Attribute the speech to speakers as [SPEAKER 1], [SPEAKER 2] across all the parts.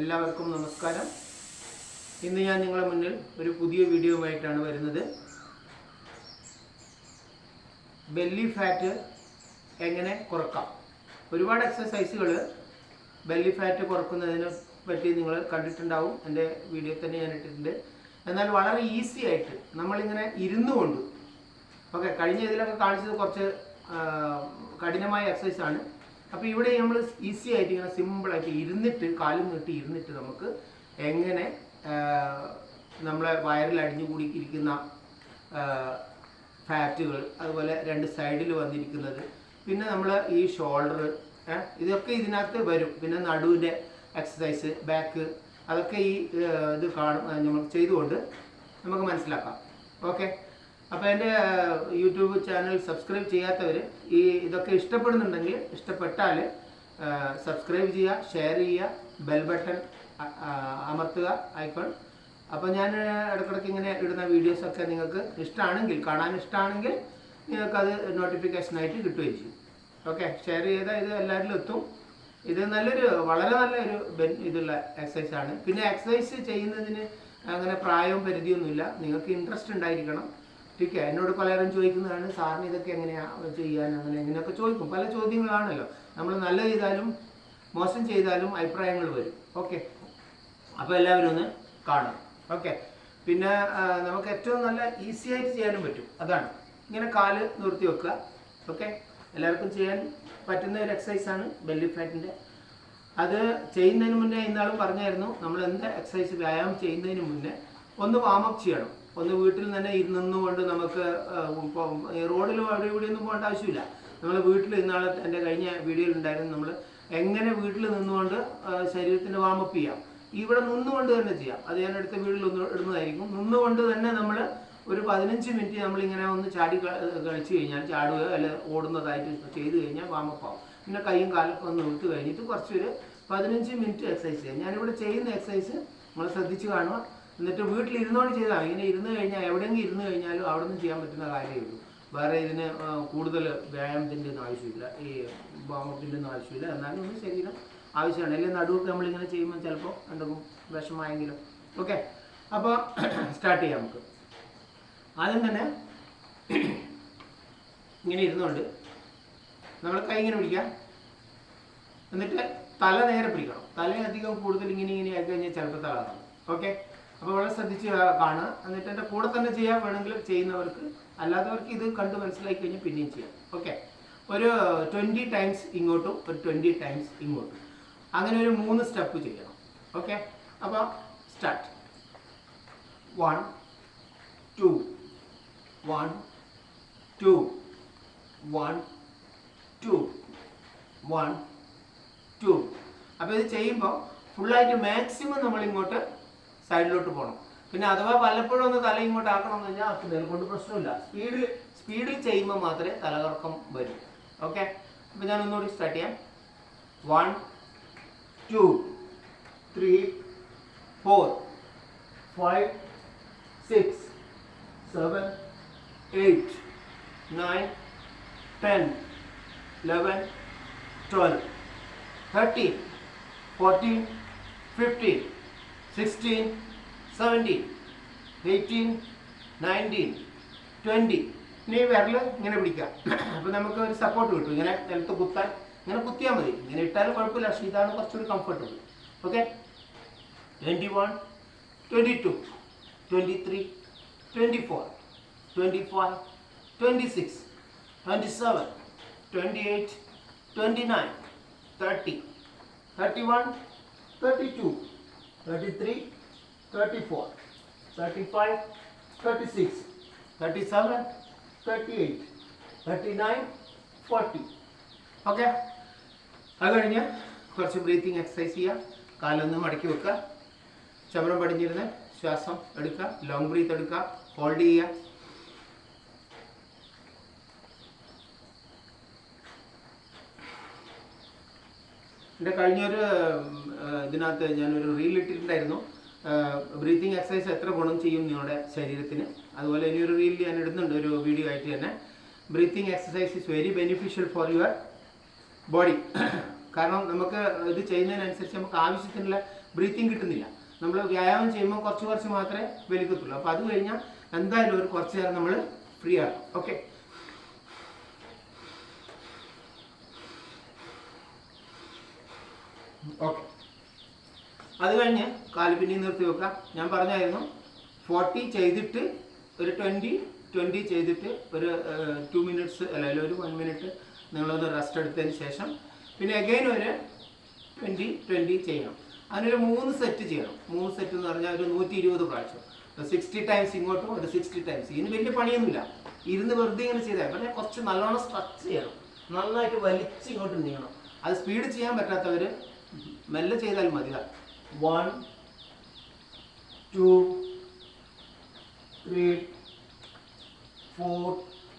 [SPEAKER 1] എല്ലാവർക്കും നമസ്കാരം. ഇന്ന് ഞാൻ നിങ്ങളുടെ മുന്നിൽ ഒരു പുതിയ വീഡിയോയുമായിട്ടാണ് വരുന്നത്. ബെല്ലി ഫാറ്റ് എങ്ങനെ കുറക്കാം? ഒരുപാട് എക്സസൈസുകൾ ബെല്ലി ഫാറ്റ് കുറക്കുന്നതിനെ പറ്റി നിങ്ങൾ കണ്ടിട്ടുണ്ടാവും. എന്റെ വീഡിയോ തന്നെ ഞാൻ ഇട്ടിട്ടുണ്ട്. എന്നാൽ വളരെ ഈസി ആയിട്ട് നമ്മളിങ്ങനെ ഇരുന്നു കൊണ്ട് ഓക്കെ കഴിഞ്ഞ ഇതിലൊക്കെ കാണിച്ചത് കുറച്ച് കഠിനമായ എക്സസൈസ് ആണ്. അപ്പോൾ ഇവിടെ നമ്മൾ ഈസി ആയിട്ട് ഇങ്ങനെ സിമ്പിളായിട്ട് ഇരുന്നിട്ട് കാലും നീട്ടി ഇരുന്നിട്ട് നമുക്ക് എങ്ങനെ നമ്മളെ വയറിൽ അടിഞ്ഞുകൂടി ഇരിക്കുന്ന ഫാറ്റുകൾ അതുപോലെ രണ്ട് സൈഡിൽ വന്നിരിക്കുന്നത് പിന്നെ നമ്മൾ ഈ ഷോൾഡർ ഇതൊക്കെ ഇതിനകത്ത് വരും. പിന്നെ നടുവിന്റെ എക്സസൈസ് ബാക്ക് അതൊക്കെ ഈ ഇത് കാണും നമ്മൾ ചെയ്തുകൊണ്ട് നമുക്ക് മനസ്സിലാക്കാം. ഓക്കെ അപ്പോൾ എന്റെ യൂട്യൂബ് ചാനൽ സബ്സ്ക്രൈബ് ചെയ്യാത്തവർ ഈ ഇതൊക്കെ ഇഷ്ടപ്പെടുന്നുണ്ടെങ്കിൽ ഇഷ്ടപ്പെട്ടാൽ സബ്സ്ക്രൈബ് ചെയ്യുക ഷെയർ ചെയ്യുക ബെൽ ബട്ടൺ അമർത്തുക ഐക്കോൺ. അപ്പോൾ ഞാൻ ഇടയ്ക്കിടയ്ക്ക് ഇങ്ങനെ ഇടുന്ന വീഡിയോസൊക്കെ നിങ്ങൾക്ക് ഇഷ്ടമാണെങ്കിൽ കാണാൻ ഇഷ്ടമാണെങ്കിൽ നിങ്ങൾക്കത് നോട്ടിഫിക്കേഷനായിട്ട് കിട്ടുകയും ചെയ്യും. ഓക്കെ ഷെയർ ചെയ്താൽ ഇത് എല്ലാവരിലും എത്തും. ഇത് നല്ലൊരു വളരെ നല്ലൊരു ബെൻ ഇതുള്ള എക്സസൈസ് ആണ്. പിന്നെ എക്സസൈസ് ചെയ്യുന്നതിന് അങ്ങനെ പ്രായവും പരിധിയൊന്നുമില്ല. നിങ്ങൾക്ക് ഇൻട്രസ്റ്റ് ഉണ്ടായിരിക്കണം. ਠੀਕ എന്നോട് പലരും ചോദിക്കുന്നതാണ് സാറിന് ഇതൊക്കെ എങ്ങനെയാണ് ചെയ്യാൻ? അങ്ങനെ എങ്ങനെയൊക്കെ ചോദിക്കും. പല ചോദ്യങ്ങളാണല്ലോ. നമ്മൾ നല്ല ചെയ്താലും മോശം ചെയ്താലും അഭിപ്രായങ്ങൾ വരും. ഓക്കെ? അപ്പോൾ എല്ലാവരും ഒന്ന് കാണാം ഓക്കെ? പിന്നെ നമുക്ക് ഏറ്റവും നല്ല ഈസി ആയിട്ട് ചെയ്യാനും പറ്റും. അതാണ്. ഇങ്ങനെ കാൽ നിർത്തി വെക്കുക. ഓക്കെ? എല്ലാവർക്കും ചെയ്യാൻ പറ്റുന്ന ഒരു എക്സസൈസാണ് ബെല്ലി ഫാറ്റിന്റെ അത് ചെയ്യുന്നതിന് മുന്നേ ഇന്നാളും പറഞ്ഞായിരുന്നു നമ്മൾ എന്ത് എക്സസൈസ് വ്യായാമം ചെയ്യുന്നതിന് മുന്നേ ഒന്ന് വാമപ്പ് ചെയ്യണം. ഒന്ന് വീട്ടിൽ തന്നെ ഇരുന്നുകൊണ്ട് നമുക്ക് റോഡിൽ അവിടെ ഇവിടെ ഒന്നും പോകേണ്ട ആവശ്യമില്ല. നമ്മൾ വീട്ടിൽ ഇന്നാളെ എന്റെ കഴിഞ്ഞ വീഡിയോയിൽ ഉണ്ടായിരുന്നു നമ്മൾ എങ്ങനെ വീട്ടിൽ നിന്നുകൊണ്ട് ശരീരത്തിന്റെ വാമപ്പ് ചെയ്യാം. ഇവിടെ നിന്നുകൊണ്ട് തന്നെ ചെയ്യാം. അത് ഞാൻ അടുത്ത വീട്ടിൽ ഒന്ന് ഇടുന്നതായിരിക്കും. നിന്നുകൊണ്ട് തന്നെ നമ്മൾ ഒരു പതിനഞ്ച് മിനിറ്റ് നമ്മളിങ്ങനെ ഒന്ന് ചാടി കഴിച്ചു കഴിഞ്ഞാൽ ചാടുക അല്ലെ ഓടുന്നതായിട്ട് ചെയ്ത് കഴിഞ്ഞാൽ വാമപ്പ് ആവും. പിന്നെ കൈയും കാലൊക്കെ ഒന്ന് വിട്ട് കഴിഞ്ഞിട്ട് കുറച്ചൊരു പതിനഞ്ച് മിനിറ്റ് എക്സസൈസ് ചെയ്യാം. ഞാനിവിടെ ചെയ്യുന്ന എക്സസൈസ് നമ്മൾ ശ്രദ്ധിച്ച് കാണുക. എന്നിട്ട് വീട്ടിൽ ഇരുന്നോണ്ട് ചെയ്താൽ ഇങ്ങനെ ഇരുന്ന് കഴിഞ്ഞാൽ എവിടെയെങ്കിലും ഇരുന്ന് കഴിഞ്ഞാലും അവിടെ നിന്ന് ചെയ്യാൻ പറ്റുന്ന കാര്യമേ ഉള്ളൂ. വേറെ ഇതിന് കൂടുതൽ വ്യായാമത്തിന്റെ ഒന്നും ആവശ്യമില്ല. ഈ വാമപ്പിന്റെ ഒന്നും ആവശ്യമില്ല. എന്നാലും ഒന്ന് ശരീരം ആവശ്യമാണ്. അല്ലെങ്കിൽ നടുവൊക്കെ നമ്മളിങ്ങനെ ചെയ്യുമ്പോൾ ചിലപ്പോൾ എന്തെങ്കിലും വിഷമായെങ്കിലും. ഓക്കെ? അപ്പോൾ സ്റ്റാർട്ട് ചെയ്യാം നമുക്ക്. ആദ്യം തന്നെ ഇങ്ങനെ ഇരുന്നുകൊണ്ട് നമ്മൾ കൈ ഇങ്ങനെ പിടിക്കാം. എന്നിട്ട് തല നേരെ പിടിക്കണം. തല അധികം കൂടുതൽ ഇങ്ങനെ ഇങ്ങനെ ആയി കഴിഞ്ഞാൽ ചിലപ്പോൾ തളർന്നു. ഓക്കെ? അപ്പോൾ വളരെ ശ്രദ്ധിച്ച് കാണുക. എന്നിട്ട് എന്റെ കൂടെ തന്നെ ചെയ്യാൻ വേണമെങ്കിൽ ചെയ്യുന്നവർക്ക് അല്ലാത്തവർക്ക് ഇത് കണ്ട് മനസ്സിലാക്കി കഴിഞ്ഞാൽ പിന്നെയും ചെയ്യാം. ഓക്കെ ഒരു ട്വന്റി ടൈംസ് ഇങ്ങോട്ടും ഒരു ട്വന്റി ടൈംസ് ഇങ്ങോട്ടും. അങ്ങനെ ഒരു മൂന്ന് സ്റ്റെപ്പ് ചെയ്യണം. ഓക്കെ അപ്പോൾ start one two one two one two one two അപ്പോൾ ഇത് ചെയ്യുമ്പോൾ ഫുള്ളായിട്ട് മാക്സിമം നമ്മൾ ഇങ്ങോട്ട് സൈഡിലോട്ട് പോകണം പിന്നെ അഥവാ പലപ്പോഴും ഒന്ന് തല ഇങ്ങോട്ട് ആക്കണം എന്ന് കഴിഞ്ഞാൽ അതിനെ കൊണ്ട് പ്രശ്നമില്ല. സ്പീഡിൽ സ്പീഡിൽ ചെയ്യുമ്പോൾ മാത്രമേ തലകറക്കം വരും. ഓക്കെ? അപ്പോൾ ഞാൻ ഒന്നുകൂടി സ്റ്റാർട്ട് ചെയ്യാം. One two three four five six seven eight nine ten eleven twelve thirteen fourteen fifteen, sixteen, seventeen eighteen nineteen twenty ഇനി വിരൽ ഇങ്ങനെ പിടിക്കാം. അപ്പോൾ നമുക്ക് ഒരു സപ്പോർട്ട് കിട്ടും. ഇങ്ങനെ നിലത്ത് കുത്താൻ. ഇങ്ങനെ കുത്തിയാൽ മതി. ഇങ്ങനെ ഇട്ടാലും കുഴപ്പമില്ല. പക്ഷേ ഇതാണ് കുറച്ചുകൂടി comfortable okay twenty one twenty two twenty three twenty four twenty five twenty six twenty seven twenty eight twenty nine 30, 31, 32, 33, 34, 35, 36, 37, 38, 39, 40. Okay അത് കഴിഞ്ഞ് കുറച്ച് ബ്രീത്തിങ് എക്സസൈസ് ചെയ്യുക. കാലൊന്ന് മടക്കി വെക്കുക. ചമരം പടിഞ്ഞിരുന്ന് ശ്വാസം എടുക്കുക. ലോങ് ബ്രീത്ത് എടുക്കുക. ഹോൾഡ് ചെയ്യുക. എന്റെ കഴിഞ്ഞൊരു ഇതിനകത്ത് ഞാനൊരു റീൽ ഇട്ടിട്ടുണ്ടായിരുന്നു. ബ്രീത്തിങ് എക്സസൈസ് എത്ര ഗുണം ചെയ്യും നിങ്ങളുടെ ശരീരത്തിന്? അതുപോലെ ഇനിയൊരു റീൽ ഞാൻ ഇടുന്നുണ്ട് ഒരു വീഡിയോ ആയിട്ട് തന്നെ. Breathing exercise is very beneficial for your body കാരണം നമുക്ക് ഇത് ചെയ്യുന്നതിനനുസരിച്ച് നമുക്ക് ആവശ്യത്തിനുള്ള ബ്രീത്തിങ് കിട്ടുന്നില്ല. നമ്മൾ വ്യായാമം ചെയ്യുമ്പോൾ കുറച്ച് കുറച്ച് മാത്രമേ വലിക്കത്തുള്ളൂ. അപ്പോൾ അത് കഴിഞ്ഞാൽ എന്തായാലും ഒരു കുറച്ച് നേരം നമ്മൾ ഫ്രീ ആണ്. ഓക്കെ ഓക്കെ അത് കഴിഞ്ഞ് കാൽ പിന്നെയും നിർത്തി വെക്കുക. ഞാൻ പറഞ്ഞായിരുന്നു ഫോർട്ടി ചെയ്തിട്ട് ഒരു ട്വന്റി ട്വന്റി ചെയ്തിട്ട് ഒരു ടു മിനിറ്റ്സ് അല്ലെങ്കിൽ ഒരു വൺ മിനിറ്റ് നിങ്ങളൊന്ന് റെസ്റ്റ് എടുത്തതിന് ശേഷം പിന്നെ അഗൈൻ ഒരു ട്വന്റി ട്വന്റി ചെയ്യണം. അതിനൊരു മൂന്ന് സെറ്റ് ചെയ്യണം. മൂന്ന് സെറ്റ് എന്ന് പറഞ്ഞാൽ ഒരു നൂറ്റി ഇരുപത് പ്രാവശ്യം സിക്സ്റ്റി ടൈംസ് ഇങ്ങോട്ടും ഒരു സിക്സ്റ്റി ടൈംസ് ഇതിന് വലിയ പണിയൊന്നുമില്ല. ഇരുന്ന് വെറുതെ ഇങ്ങനെ ചെയ്താൽ പക്ഷേ കുറച്ച് നല്ലോണം സ്ട്രെച്ച് ചെയ്യണം. നന്നായിട്ട് വലിച്ച് ഇങ്ങോട്ട് നീങ്ങണം. അത് സ്പീഡ് ചെയ്യാൻ പറ്റാത്തവർ മെല്ലെ ചെയ്താൽ മതി. വൺ two ത്രീ ഫോർ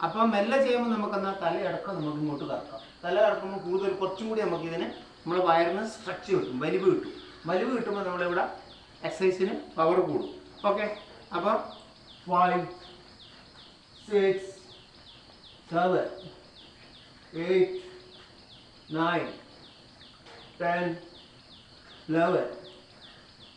[SPEAKER 1] അപ്പം മെല്ലെ ചെയ്യുമ്പോൾ നമുക്കെന്നാൽ തലയടക്കം നമുക്ക് ഇങ്ങോട്ട് കറക്കാം. തല കറക്കുമ്പോൾ കൂടുതൽ കുറച്ചും കൂടി നമുക്ക് ഇതിന് നമ്മുടെ വയറിന് സ്ട്രെച്ച് കിട്ടും വലിവ് കിട്ടും. വലിവ് കിട്ടുമ്പോൾ നമ്മളിവിടെ എക്സസൈസിന് പവർ കൂടും. ഓക്കെ അപ്പം five six seven eight nine ten eleven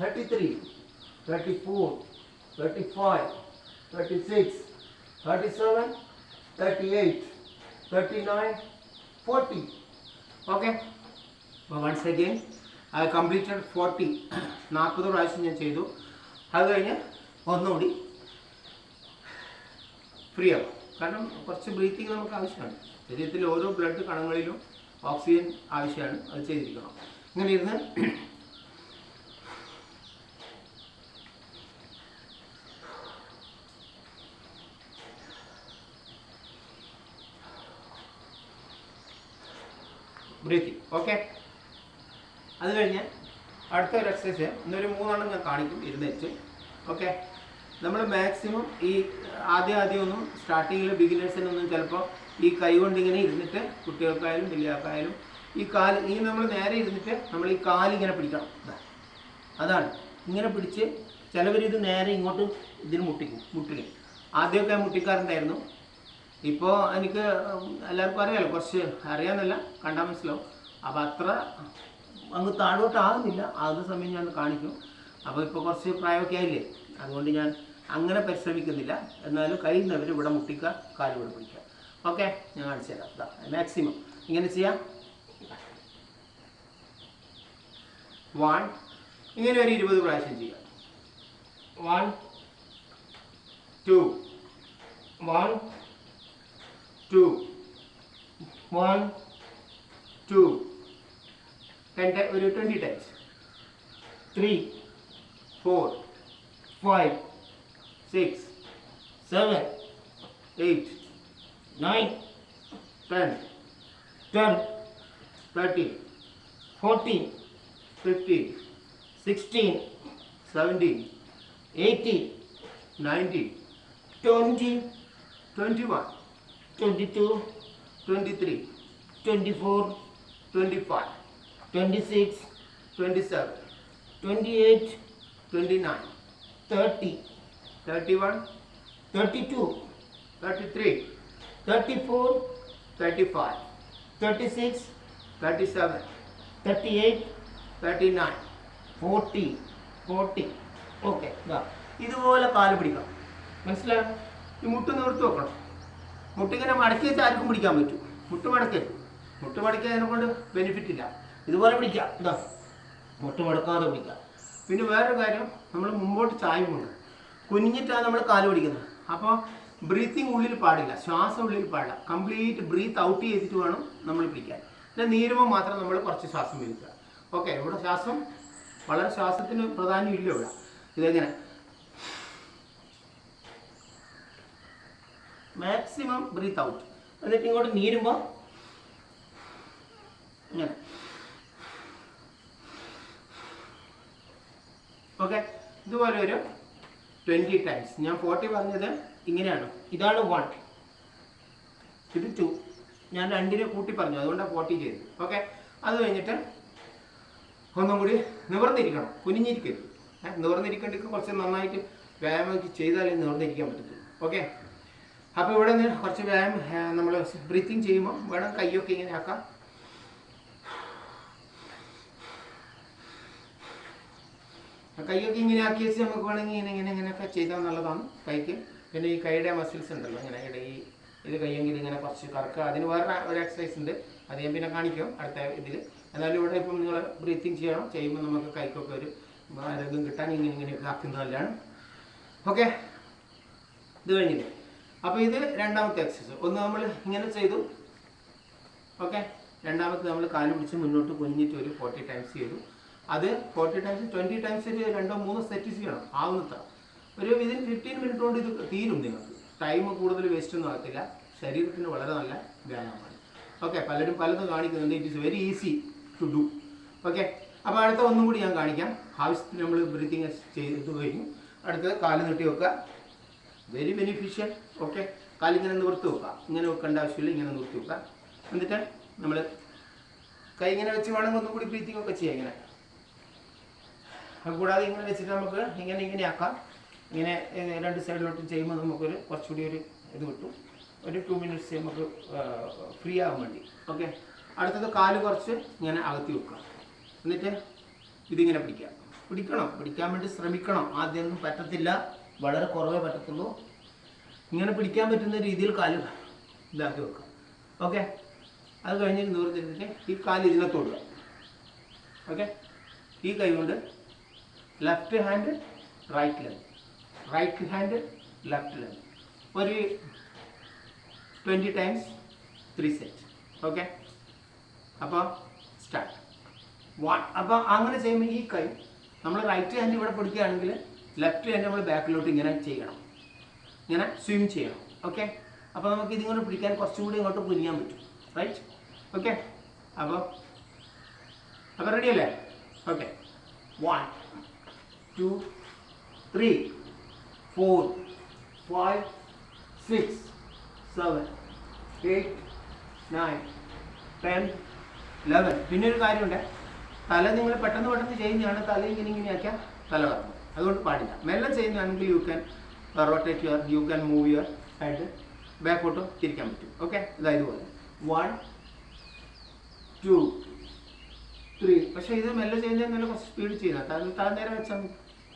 [SPEAKER 1] twenty seven twenty eight twenty nine thirty thirty one thirty two thirty three thirty four thirty five thirty six thirty seven thirty eight thirty nine forty okay once again I completed forty നാൽപ്പത് പ്രാവശ്യം ഞാൻ ചെയ്തു. അത് കഴിഞ്ഞ് ഒന്നുകൂടി free ആവും. കാരണം കുറച്ച് ബ്രീത്തിങ് നമുക്ക് ആവശ്യമാണ്. ശരീരത്തിൽ ഓരോ ബ്ലഡ് കണങ്ങളിലും ഓക്സിജൻ ആവശ്യമാണ്. അത് ചെയ്തിരിക്കണം. ഇങ്ങനെ ഇരുന്ന് ബ്രീത്തിങ് ഓക്കെ അത് കഴിഞ്ഞ് അടുത്ത ഒരു എക്സസൈസ് ഇന്നൊരു മൂന്നെണ്ണം ഞാൻ കാണിക്കും ഇരുന്നേച്ച് ഓക്കെ നമ്മൾ മാക്സിമം ഈ ആദ്യം ആദ്യം ഒന്നും സ്റ്റാർട്ടിങ്ങിൽ ബിഗിനേഴ്സിനൊന്നും ചിലപ്പോൾ ഈ കൈ കൊണ്ട് ഇങ്ങനെ ഇരുന്നിട്ട് കുട്ടികൾക്കായാലും വലിയക്കായാലും ഈ കാൽ ഈ നമ്മൾ നേരെ ഇരുന്നിട്ട് നമ്മൾ ഈ കാലിങ്ങനെ പിടിക്കണം. അതാണ്. ഇങ്ങനെ പിടിച്ച് ചിലവർ ഇത് നേരെ ഇങ്ങോട്ട് ഇതിന് മുട്ടിക്കും മുട്ടിക്കും ആദ്യമൊക്കെ മുട്ടിക്കാറുണ്ടായിരുന്നു. ഇപ്പോൾ എനിക്ക് എല്ലാവർക്കും അറിയാമല്ലോ കുറച്ച് അറിയാമെന്നല്ല കണ്ടാൽ മനസ്സിലാവും. അപ്പോൾ അത്ര അങ്ങ് താഴോട്ടാകുന്നില്ല. ആകുന്ന സമയം ഞാൻ കാണിക്കും. അപ്പോൾ ഇപ്പോൾ കുറച്ച് പ്രായമൊക്കെ ആയില്ലേ? അതുകൊണ്ട് ഞാൻ അങ്ങനെ പരിശ്രമിക്കുന്നില്ല. എന്നാലും കഴിയുന്നവർ ഇവിടെ മുട്ടിക്കുക കാലുകൂടെ പിടിക്കുക ഓക്കെ? ഞാൻ കാണിച്ചു തരാം. മാക്സിമം ഇങ്ങനെ ചെയ്യാം. വൺ ഇങ്ങനെ ഒരു ഇരുപത് പ്രാവശ്യം ചെയ്യാം. One two one two one two ten ഒരു twenty times three four five six seven eight nine ten ten thirteen fourteen fifteen sixteen seventeen eighteen nineteen twenty twenty one 22, 23, 24, 25, 26, 27, 28, 29, 30, 31, 32, 33, 34, 35, 36, 37, 38, 39, 40, 40. Okay ഇതുപോലെ കാൽ പിടിക്കാം മനസ്സിലായോ? ഈ മുട്ട് നിവർത്തി വെക്കണം. മുട്ടിങ്ങനെ മടക്കി വെച്ചാൽ ആർക്കും പിടിക്കാൻ പറ്റും. മുട്ട് മടക്കരുത്. മുട്ട് മടക്കിയതിനെ കൊണ്ട് ബെനിഫിറ്റ് ഇല്ല. ഇതുപോലെ പിടിക്കാം. എന്താ മുട്ട് മടക്കാതെ പിടിക്കാം. പിന്നെ വേറൊരു കാര്യം നമ്മൾ മുമ്പോട്ട് ചായുമുണ്ട് കുനിഞ്ഞിട്ടാണ് നമ്മൾ കാൽ പിടിക്കുന്നത്. അപ്പോൾ ബ്രീത്തിങ് ഉള്ളിൽ പാടില്ല ശ്വാസം ഉള്ളിൽ പാടില്ല. കംപ്ലീറ്റ് ബ്രീത്ത് ഔട്ട് ചെയ്തിട്ട് വേണം നമ്മൾ പിടിക്കാൻ. പിന്നെ നീരുമ്പോൾ മാത്രം നമ്മൾ കുറച്ച് ശ്വാസം വലിക്കുക ഓക്കെ ഇവിടെ ശ്വാസം വളരെ ശ്വാസത്തിന് പ്രാധാന്യം ഇല്ല ഇവിടെ. ഇതെങ്ങനെ? മാക്സിമം ബ്രീത്ത് ഔട്ട് എന്നിട്ട് ഇങ്ങോട്ട് നീരുമ്പോൾ ഇങ്ങനെ ഓക്കെ ഇതുപോലെ ഒരു ട്വന്റി ടൈംസ് ഞാൻ ഫോർട്ടി പറഞ്ഞത് ഇങ്ങനെയാണ്. ഇതാണ് വൺ ഇത് ടു ഞാൻ രണ്ടിനെ കൂട്ടി പറഞ്ഞു. അതുകൊണ്ടാണ് ഫോർട്ടി ചെയ്തത്. ഓക്കെ അത് കഴിഞ്ഞിട്ട് ഒന്നും കൂടി നിവർന്നിരിക്കണം. കുനിഞ്ഞിരിക്കരുത്. നിവർന്നിരിക്കേണ്ടത് കുറച്ച് നന്നായിട്ട് വ്യായാമം ചെയ്താലേ നിവർന്നിരിക്കാൻ പറ്റത്തുള്ളൂ. ഓക്കെ അപ്പോൾ ഇവിടെ നിന്ന് കുറച്ച് വ്യായാമം നമ്മൾ ബ്രീത്തിങ് ചെയ്യുമ്പോൾ വേണം കൈയൊക്കെ ഇങ്ങനെ ആക്കാം. കൈയൊക്കെ ഇങ്ങനെ ആക്കി വെച്ച് നമുക്ക് വേണമെങ്കിൽ ഇങ്ങനെ ഇങ്ങനെ ഇങ്ങനെയൊക്കെ ചെയ്താൽ നല്ലതാണ് കൈക്ക്. പിന്നെ ഈ കൈയുടെ മസിൽസ് ഉണ്ടല്ലോ ഇങ്ങനെ ഇവിടെ ഈ ഇത് കൈയെങ്കിൽ ഇങ്ങനെ കുറച്ച് കറക്കുക. അതിന് വേറെ ഒരു എക്സസൈസ് ഉണ്ട്. അത് ഞാൻ പിന്നെ കാണിക്കാം അടുത്ത ഇതിൽ എന്നാലും ഇവിടെ ഇപ്പം നിങ്ങൾ ബ്രീത്തിങ് ചെയ്യണം. ചെയ്യുമ്പോൾ നമുക്ക് കൈക്കൊക്കെ ഒരു ആരോഗ്യം കിട്ടാൻ ഇങ്ങനെ ഇങ്ങനെയൊക്കെ ആക്കുന്നത് നല്ലതാണ്. ഓക്കെ ഇത് കഴിഞ്ഞില്ലേ? അപ്പോൾ ഇത് രണ്ടാമത്തെ എക്സസൈസ് ഒന്ന് നമ്മൾ ഇങ്ങനെ ചെയ്തു. ഓക്കെ രണ്ടാമത്തെ നമ്മൾ കാൽ പിടിച്ച് മുന്നോട്ട് കുഞ്ഞിട്ട് ഒരു ഫോർട്ടി ടൈംസ് ചെയ്തു. അത് ഫോർട്ടി ടൈംസ് ട്വന്റി ടൈംസ് രണ്ടോ മൂന്നോ സെറ്റ് ചെയ്യണം ആവുന്നത്ര. ഒരു വിതിൻ ഫിഫ്റ്റീൻ മിനിറ്റ് കൊണ്ട് ഇത് തീരും നിങ്ങൾക്ക്. ടൈം കൂടുതൽ വേസ്റ്റ് ഒന്നും ആകത്തില്ല. ശരീരത്തിന് വളരെ നല്ല വ്യായാമമാണ്. ഓക്കെ പലരും പലതും കാണിക്കുന്നുണ്ട്. It is very easy to do okay അപ്പോൾ അടുത്ത ഒന്നും കൂടി ഞാൻ കാണിക്കാം. ആവശ്യത്തിന് നമ്മൾ ബ്രീത്തിങ് ചെയ്ത് കഴിഞ്ഞു. അടുത്തത് കാൽ നീട്ടി വെക്കുക. വെരി ബെനിഫിഷ്യൽ ഓക്കെ കാലിങ്ങനെ നിവർത്തി വെക്കുക. ഇങ്ങനെ വെക്കേണ്ട ആവശ്യമില്ല. ഇങ്ങനെ നിവർത്തി വെക്കുക. എന്നിട്ട് നമ്മൾ കൈ ഇങ്ങനെ വെച്ച് വേണമെങ്കിൽ ഒന്നും കൂടി ബ്രീത്തിങ് ഒക്കെ ചെയ്യാം ഇങ്ങനെ. കൂടാതെ ഇങ്ങനെ വെച്ചിട്ട് നമുക്ക് ഇങ്ങനെ ഇങ്ങനെ ആക്കാം. ഇങ്ങനെ രണ്ട് സൈഡിലോട്ട് ചെയ്യുമ്പോൾ നമുക്കൊരു കുറച്ചുകൂടി ഒരു ഇത് കിട്ടും. ഒരു ടു മിനിറ്റ്സ് നമുക്ക് ഫ്രീ ആകാൻ വേണ്ടി. ഓക്കെ അടുത്തത് കാൽ കുറച്ച് ഇങ്ങനെ അകത്തി വെക്കുക. എന്നിട്ട് ഇതിങ്ങനെ പിടിക്കുക. പിടിക്കണം? പിടിക്കാൻ വേണ്ടി ശ്രമിക്കണം? ആദ്യമൊന്നും പറ്റത്തില്ല. വളരെ കുറവേ പറ്റത്തുള്ളൂ. ഇങ്ങനെ പിടിക്കാൻ പറ്റുന്ന രീതിയിൽ കാൽ ഇതാക്കി വെക്കുക. ഓക്കെ അത് കഴിഞ്ഞ് നിവർത്തിട്ട് ഈ കാൽ ഇതിനകത്തോടുക. ഓക്കെ ഈ കൈ കൊണ്ട് left hand right leg. Right hand left leg. ഒരു twenty times three set. Okay? അപ്പോൾ സ്റ്റാർട്ട്. വൺ. അപ്പോൾ അങ്ങനെ ചെയ്യുമ്പോൾ ഈ കൈ നമ്മൾ റൈറ്റ് ഹാൻഡ് ഇവിടെ പിടിക്കുകയാണെങ്കിൽ ലെഫ്റ്റ് ഹാൻഡ് നമ്മൾ ബാക്കിലോട്ട് ഇങ്ങനെ ചെയ്യണം. ഇങ്ങനെ സ്വിം ചെയ്യണം. ഓക്കെ? അപ്പോൾ നമുക്ക് ഇതിങ്ങോട്ട് പിടിക്കാൻ കുറച്ചും കൂടി ഇങ്ങോട്ട് കുനിയാൻ പറ്റും. Right okay? അപ്പോൾ അപ്പോൾ റെഡി അല്ലേ? Okay. One two three, four, five, six, seven, eight, nine, ten, eleven. പിന്നെ ഒരു കാര്യമുണ്ട്. തല നിങ്ങൾ പെട്ടെന്ന് പെട്ടെന്ന് ചെയ്യുന്നതാണ് തല ഇങ്ങനെ ഇങ്ങനെ ആക്കിയാൽ തല കറങ്ങും അതുകൊണ്ട് പാടില്ല. മെല്ലെ ചെയ്യുന്നതാണെങ്കിൽ you can rotate your you can move your ആയിട്ട് ബാക്കോട്ടും തിരിക്കാൻ പറ്റും. ഓക്കെ ഇതാ ഇതുപോലെ. വൺ ടു ത്രീ പക്ഷേ ഇത് മെല്ലെ ചെയ്യുന്നതിൽ നല്ല കുറച്ച് സ്പീഡ് ചെയ്യുന്ന താഴെ താഴെ നേരെ വെച്ചാൽ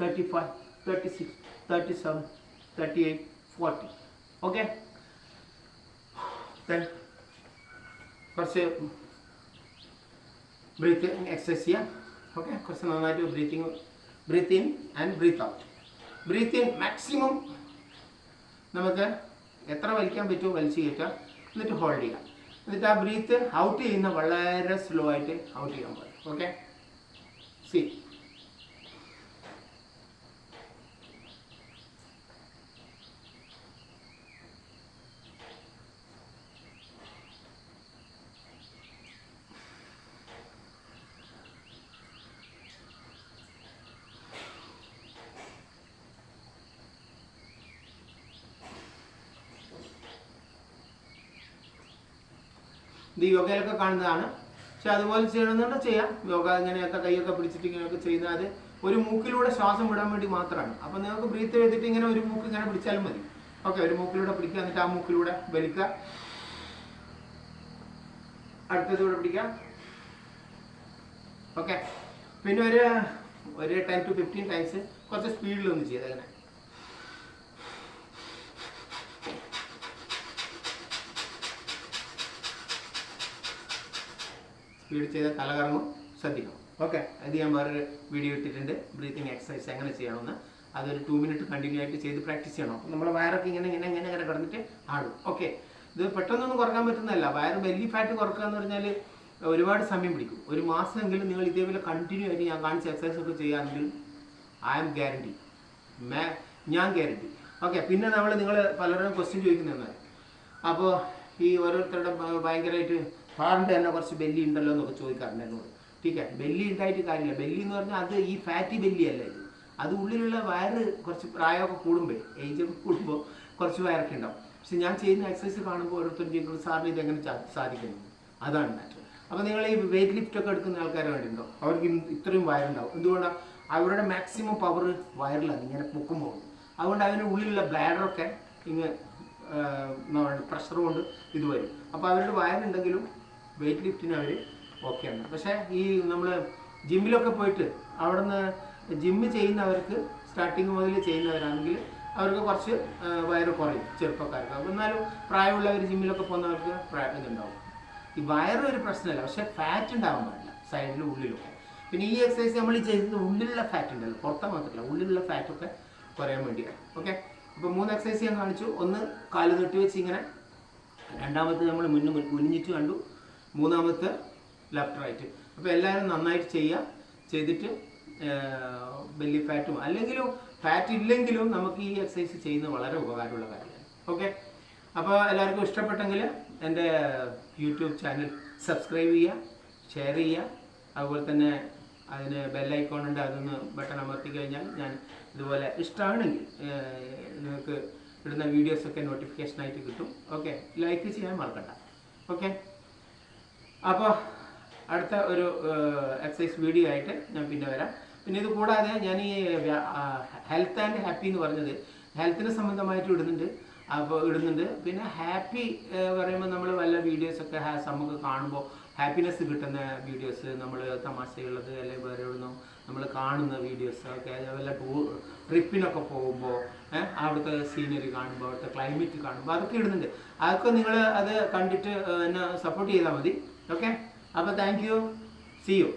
[SPEAKER 1] 35, 36, 37, 38, 40. Okay? Then question breathing exercise here. Okay, question on idea breathing breathe in and breathe out. Breathe in maximum നമുക്ക് എത്ര വലിക്കാൻ പറ്റുമോ വലിച്ചു കയറ്റാം എന്നിട്ട് ഹോൾഡ് ചെയ്യാം എന്നിട്ട് ആ ബ്രീത്ത് ഔട്ട് ചെയ്യുന്ന വളരെ സ്ലോ ആയിട്ട് ഔട്ട് ചെയ്യാൻ പാടില്ല ഓക്കെ സി ഇത് യോഗയിലൊക്കെ കാണുന്നതാണ്. പക്ഷെ അതുപോലെ ചെയ്യണമെന്നുണ്ട് ചെയ്യാം. യോഗ ഇങ്ങനെയൊക്കെ കൈയൊക്കെ പിടിച്ചിട്ട് ഇങ്ങനെയൊക്കെ ചെയ്യുന്നത് അത് ഒരു മൂക്കിലൂടെ ശ്വാസം വിടാൻ വേണ്ടി മാത്രമാണ്. അപ്പൊ നിങ്ങൾക്ക് ബ്രീത്ത് ചെയ്തിട്ട് ഇങ്ങനെ ഒരു മൂക്ക് ഇങ്ങനെ പിടിച്ചാലും മതി. ഓക്കെ ഒരു മൂക്കിലൂടെ പിടിക്കുക എന്നിട്ട് ആ മൂക്കിലൂടെ വലിക്കുക. അടുത്തതൂടെ പിടിക്കാം. ഓക്കെ. പിന്നെ ഒരു ഒരു ടെൻ ടു ഫിഫ്റ്റീൻ ടൈംസ് കുറച്ച് സ്പീഡിലൊന്ന് ചെയ്ത് സ്പീഡ് ചെയ്ത തലകറങ്ങും ശ്രദ്ധിക്കണം. ഓക്കെ. അത് ഞാൻ വേറൊരു വീഡിയോ ഇട്ടിട്ടുണ്ട്. ബ്രീത്തിങ് എക്സസൈസ് എങ്ങനെ ചെയ്യണമെന്ന്. അതൊരു ടു മിനിറ്റ് കണ്ടിന്യൂ ആയിട്ട് ചെയ്ത് പ്രാക്ടീസ് ചെയ്യണം. നമ്മൾ വയറൊക്കെ ഇങ്ങനെ ഇങ്ങനെ ഇങ്ങനെ ഇങ്ങനെ കിടന്നിട്ട് ആടും. ഓക്കെ. ഇത് പെട്ടെന്നൊന്നും കുറയ്ക്കാൻ പറ്റുന്നതല്ല. വയറ് ബെല്ലി ഫാറ്റ് കുറക്കുക എന്ന് പറഞ്ഞാൽ ഒരുപാട് സമയം പിടിക്കും. ഒരു മാസമെങ്കിലും നിങ്ങൾ ഇതേപോലെ കണ്ടിന്യൂ ആയിട്ട് ഞാൻ കാണിച്ച എക്സസൈസ് ഒക്കെ ചെയ്യുകയാണെങ്കിൽ ഐ ആം ഗ്യാരണ്ടി മേ ഞാൻ ഗ്യാരണ്ടി ഓക്കെ. പിന്നെ നമ്മൾ നിങ്ങൾ പലരും ക്വസ്റ്റ്യൻ ചോദിക്കുന്നതാണ് അപ്പോൾ ഈ ഓരോരുത്തരുടെ ഭയങ്കരമായിട്ട് ഹാറിന്റെ തന്നെ കുറച്ച് ബെല്ലി ഉണ്ടല്ലോ എന്നൊക്കെ ചോദിക്കാറുണ്ട് എന്നോട്. ടീക്കെ ബെല്ലി ഉണ്ടായിട്ട് കാര്യമില്ല. ബെല്ലി എന്ന് പറഞ്ഞാൽ അത് ഈ ഫാറ്റി ബെല്ലി അല്ല ഇത്. അത് ഉള്ളിലുള്ള വയറ് കുറച്ച് പ്രായമൊക്കെ കൂടുമ്പോൾ ഏജ് കൂടുമ്പോൾ കുറച്ച് വയറൊക്കെ ഉണ്ടാവും. പക്ഷെ ഞാൻ ചെയ്യുന്ന എക്സസൈസ് കാണുമ്പോൾ ഓരോരുത്തരും സാറിന് ഇതെങ്ങനെ സാധിക്കുന്നു? അതാണ് അപ്പോൾ നിങ്ങൾ ഈ വെയിറ്റ് ലിഫ്റ്റ് ഒക്കെ എടുക്കുന്ന ആൾക്കാരെ വേണ്ടിയിട്ടുണ്ടോ അവർക്ക് ഇത്രയും വയറുണ്ടാവും. എന്തുകൊണ്ടാണ് അവരുടെ മാക്സിമം പവർ വയറിലാണ് ഇങ്ങനെ പൊക്കുമ്പോൾ. അതുകൊണ്ട് അതിന്റെ ഉള്ളിലുള്ള ബ്ലാഡറൊക്കെ ഇങ്ങനെ പ്രഷർ കൊണ്ട് ഇത് വരും. അപ്പോൾ അവരുടെ വയറുണ്ടെങ്കിലും വെയിറ്റ് ലിഫ്റ്റിന് അവർ ഓക്കെയാണ് പക്ഷേ ഈ നമ്മൾ ജിമ്മിലൊക്കെ പോയിട്ട് അവിടെ നിന്ന് ജിമ്മ് ചെയ്യുന്നവർക്ക് സ്റ്റാർട്ടിങ് മുതൽ ചെയ്യുന്നവരാണെങ്കിൽ അവർക്ക് കുറച്ച് വയറ് കുറയും ചെറുപ്പക്കാർക്ക്. അപ്പോൾ എന്നാലും പ്രായമുള്ളവർ ജിമ്മിലൊക്കെ പോകുന്നവർക്ക് പ്രായം ഇതുണ്ടാവും. ഈ വയറ് ഒരു പ്രശ്നമല്ല പക്ഷേ ഫാറ്റ് ഉണ്ടാവാൻ പാടില്ല സൈഡിലും ഉള്ളിലൊക്കെ പിന്നെ ഈ എക്സസൈസ് നമ്മൾ ചെയ്യുന്നത് ഉള്ളിലുള്ള ഫാറ്റ് ഉണ്ടല്ലോ പുറത്തെ മാത്രമല്ല ഉള്ളിലുള്ള ഫാറ്റൊക്കെ കുറയാൻ വേണ്ടിയാണ്. ഓക്കെ അപ്പോൾ മൂന്ന് എക്സസൈസ് ഞാൻ കാണിച്ചു. ഒന്ന് കാൽ തൊട്ടി വെച്ച് ഇങ്ങനെ രണ്ടാമത്തെ നമ്മൾ മുന്നും കുനിഞ്ഞിട്ട് കണ്ടു. മൂന്നാമത്തെ ലെഫ്റ്റ് റൈറ്റ് അപ്പോൾ എല്ലാവരും നന്നായിട്ട് ചെയ്യുക. ചെയ്തിട്ട് ബെല്ലി ഫാറ്റും അല്ലെങ്കിലും ഫാറ്റ് ഇല്ലെങ്കിലും നമുക്ക് ഈ എക്സസൈസ് ചെയ്യുന്നത് വളരെ ഉപകാരമുള്ള കാര്യമാണ്. ഓക്കെ അപ്പോൾ എല്ലാവർക്കും ഇഷ്ടപ്പെട്ടെങ്കിൽ എന്റെ യൂട്യൂബ് ചാനൽ സബ്സ്ക്രൈബ് ചെയ്യുക ഷെയർ ചെയ്യുക. അതുപോലെ തന്നെ അതിന് ബെല്ലൈക്കോൺ ഉണ്ട് അതൊന്ന് ബട്ടൺ അമർത്തി കഴിഞ്ഞാൽ ഞാൻ ഇതുപോലെ ഇഷ്ടമാണെങ്കിൽ നിങ്ങൾക്ക് ഇടുന്ന വീഡിയോസൊക്കെ നോട്ടിഫിക്കേഷനായിട്ട് കിട്ടും. ഓക്കെ ലൈക്ക് ചെയ്യാൻ മറക്കണ്ട. ഓക്കെ അപ്പോൾ അടുത്ത ഒരു എക്സസൈസ് വീഡിയോ ആയിട്ട് ഞാൻ പിന്നെ വരാം. പിന്നെ ഇത് കൂടാതെ ഞാൻ ഈ ഹെൽത്ത് ആൻഡ് ഹാപ്പി എന്ന് പറഞ്ഞത് ഹെൽത്തിനെ സംബന്ധമായിട്ട് ഇടുന്നുണ്ട്. അപ്പോൾ ഇടുന്നുണ്ട്. പിന്നെ ഹാപ്പി പറയുമ്പോൾ നമ്മൾ വല്ല വീഡിയോസൊക്കെ നമുക്ക് കാണുമ്പോൾ ഹാപ്പിനെസ് കിട്ടുന്ന വീഡിയോസ് നമ്മൾ തമാശയുള്ളത് അല്ലെങ്കിൽ വേറെ എവിടുന്നോ നമ്മൾ കാണുന്ന വീഡിയോസ് ഒക്കെ വല്ല ടൂർ ട്രിപ്പിനൊക്കെ പോകുമ്പോൾ അവിടുത്തെ സീനറി കാണുമ്പോൾ അവിടുത്തെ ക്ലൈമറ്റ് കാണുമ്പോൾ അതൊക്കെ ഇടുന്നുണ്ട്. അതൊക്കെ നിങ്ങൾ അത് കണ്ടിട്ട് എന്നെ സപ്പോർട്ട് ചെയ്താൽ മതി. ഓക്കെ അപ്പോൾ താങ്ക് യു സി യു